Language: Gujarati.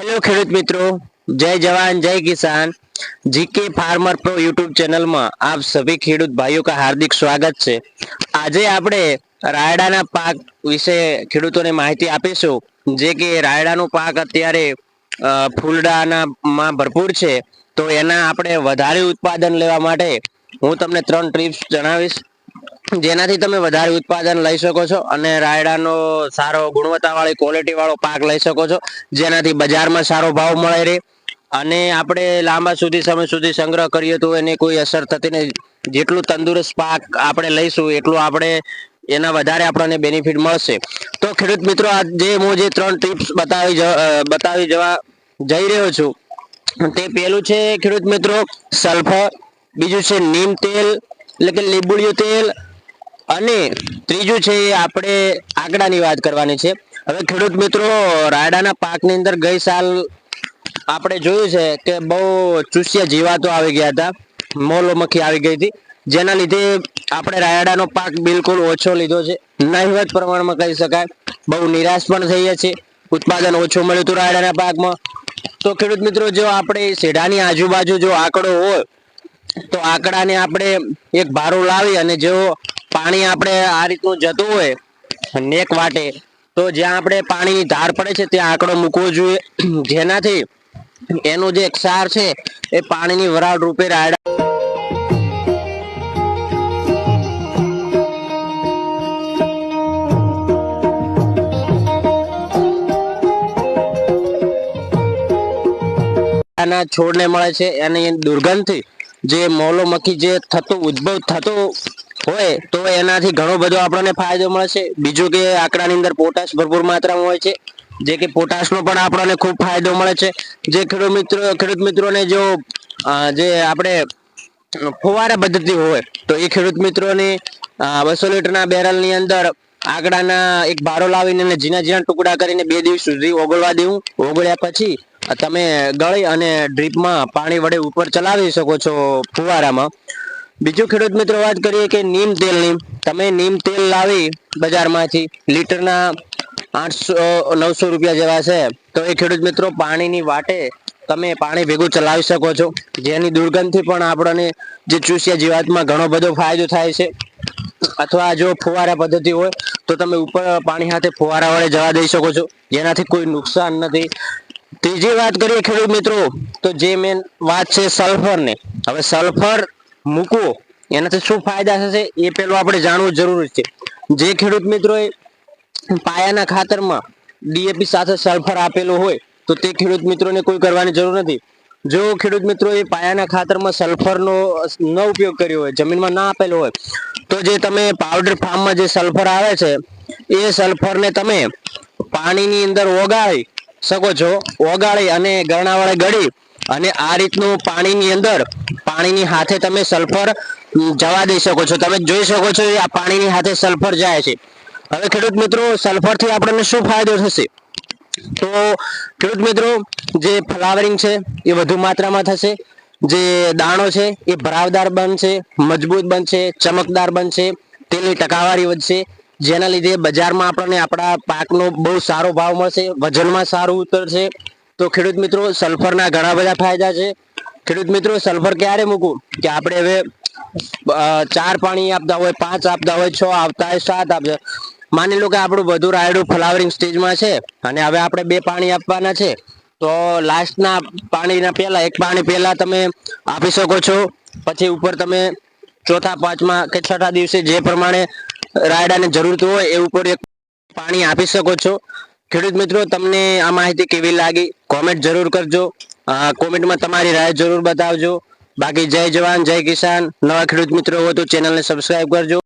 હેલો ખેડૂત મિત્રો, જય જવાન, જય કિસાન. જીકે ફાર્મર પ્રો યુટ્યુબ ચેનલમાં આપ સભી ખેડૂત ભાઈઓ કા હાર્દિક સ્વાગત છે. આજે આપણે રાયડાના પાક વિશે ખેડૂતોને માહિતી આપીશું. જે કે રાયડાનો પાક અત્યારે ફૂલડાના માં ભરપૂર છે. તો એના આપણે વધારે ઉત્પાદન લેવા માટે હું તમને ત્રણ ટ્રીપ્સ જણાવીશ. જેનાથી તમે વધારે ઉત્પાદન લઈ શકો છો અને રાયડાનો સારો ગુણવત્તાવાળી ક્વોલિટી વાળો પાક લઈ શકો છો, જેનાથી બજારમાં સારો ભાવ મળે રહે. અને આપણે લાંબા સુધી સમય સુધી સંગ્રહ કરીએ તો એને કોઈ અસર થતી નહીં. જેટલું તંદુરસ્ત પાક આપણે લઈશું, એટલું આપણે એના વધારે આપણને બેનિફિટ મળશે. તો ખેડૂત મિત્રો આજે હું જે ત્રણ ટિપ્સ બતાવી બતાવી જવા જઈ રહ્યો છું, તે પહેલું છે ખેડૂત મિત્રો સલ્ફર બીજું છે નીમ તેલ, એટલે કે લીંબુડિયું તેલ અને ત્રીજું છે આપણે આંકડાની વાત કરવાની છે. હવે ખેડૂત મિત્રો, રાયડાના પાકની અંદર ગઈ સાલ આપણે જોયું છે કે બહુ ચૂસ્યા જીવાતો આવી ગયા હતા. મોલો મક્ખી આવી ગઈ હતી. જેના લીધે આપણે રાયડાનો પાક બિલકુલ ઓછો લીધો છે. નહિવત પ્રમાણમાં કહી શકાય. બહુ નિરાશ પણ થઈએ છીએ. ઉત્પાદન ઓછું મળ્યું હતું રાયડાના પાકમાં. તો ખેડૂત મિત્રો, જો આપણે શેઢાની આજુબાજુ જો આંકડો હોય, તો આંકડાને આપણે એક ભારો લાવી અને જો પાણી આપણે આ રીતનું જતું હોય, નેક વાટે, તો જ્યાં આપણે પાણીની ધાર પડે છે, ત્યાં આંકડો મૂકવો જોઈએ. જેનાથી એનું જે ક્ષાર છે, એ પાણીની વરાળ રૂપે રાયડા ના છોડને મળે છે, એની દુર્ગંધથી જે મોલો મક્ખી જે થતો, ઉદ્ભવ થતો હોય તો એનાથી ઘણો બધો આપણને ફાયદો મળે છે બીજું કે આકડાની અંદર પોટાશ ભરપૂર માત્રામાં હોય છે. જે કે પોટાશનો પણ આપણને ખૂબ ફાયદો મળે છે. જે ખેડૂત મિત્રો, ખેડૂત મિત્રોને જો જે આપણે ફુવારા પદ્ધતિ હોય, તો એ ખેડૂત મિત્રોની બસો લીટરના બેરલની અંદર આંકડાના એક ભારો લાવીને અને ઝીણા ઝીણા ટુકડા કરીને બે દિવસ સુધી ઓગળવા દેવું. ઓગળ્યા પછી તમે ગળી અને ડ્રીપમાં પાણી વડે ઉપર ચલાવી શકો છો ફુવારામાં. બીજું ખેડૂત મિત્રો વાત કરીએ કે નીમ તેલની. તમે નીમ તેલ લાવી બજારમાંથી, લીટરના આઠસો, નવસો રૂપિયા જેવા છે. તો એ ખેડૂત મિત્રો પાણીની વાટે તમે પાણી ભેગું ચલાવી શકો છો. જેની દુર્ગંધથી પણ આપણને જે ચૂસ્યા જીવાતમાં ઘણો બધો ફાયદો થાય છે. અથવા જો ફુવારા પદ્ધતિ હોય, તો તમે ઉપર પાણી સાથે ફુવારા વડે જવા દઈ શકો છો. જેનાથી કોઈ નુકસાન નથી. ત્રીજી વાત કરીએ ખેડૂત મિત્રો, તો જે મેન વાત છે સલ્ફરની હવે સલ્ફર મૂકવો. એનાથી શું ફાયદા થશે એ પેલું આપણે જાણવું જરૂરી છે. જે ખેડૂત મિત્રોએ પાયાના ખાતરમાં ડીએપી સાથે સલ્ફર આપેલું હોય, તો તે ખેડૂત મિત્રોને કોઈ કરવાની જરૂર નથી. જો ખેડૂત મિત્રોએ પાયાના ખાતરમાં સલ્ફરનો ન ઉપયોગ કર્યો હોય, જમીનમાં ના આપેલો હોય, તો જે તમે પાવડર ફાર્મમાં જે સલ્ફર આવે છે, એ સલ્ફરને તમે પાણીની અંદર ઓગાળી શકો છો. ઓગાળી અને ગરણાવાળે ગળી અને આ રીતનું પાણીની અંદર, પાણીની હાથે તમે સલ્ફર જવા દઈ શકો છો. તમે જોઈ શકો છો આ પાણીની હાથે સલ્ફર જાય છે. હવે ખેડૂત મિત્રો, સલ્ફરથી આપણને શું ફાયદો થશે? તો ખેડૂત મિત્રો, જે ફ્લાવરિંગ છે એ વધુ માત્રામાં થશે. જે દાણો છે એ ભરાવદાર બનશે, મજબૂત બનશે, ચમકદાર બનશે, તેની ટકાવારી વધશે. જેના લીધે બજારમાં આપણને આપણા પાકનો બહુ સારો ભાવ મળશે, વજનમાં સારું ઉતરશે. તો ખેડૂત મિત્રો, સલ્ફરના ઘણા બધા ફાયદા છે. ખેડૂત મિત્રો, સલ્ફર ક્યારે મૂકવું? કે આપણે હવે ચાર પાણી આપતા હોય, પાંચ આપતા હોય, છ આપતા હોય, સાત આપતા માની લો કે આપણું બધું રાયડું ફ્લાવરિંગ સ્ટેજમાં છે અને હવે આપણે બે પાણી આપવાના છે, તો લાસ્ટના પાણીના પહેલા, એક પાણી પહેલા તમે આપી શકો છો. પછી ઉપર તમે ચોથા, પાંચમા કે છઠ્ઠા દિવસે જે પ્રમાણે રાયડાને જરૂરત હોય, એ ઉપર એક પાણી આપી શકો છો. ખેડૂત મિત્રો, તમને આ માહિતી કેવી લાગી? કોમેન્ટ જરૂર કરજો. કોમેન્ટમાં તમારી રાય જરૂર બતાવજો. બાકી જય જવાન, જય કિસાન. નવા ખેડૂત મિત્રો હોય તો ચેનલને સબસ્ક્રાઇબ કરજો.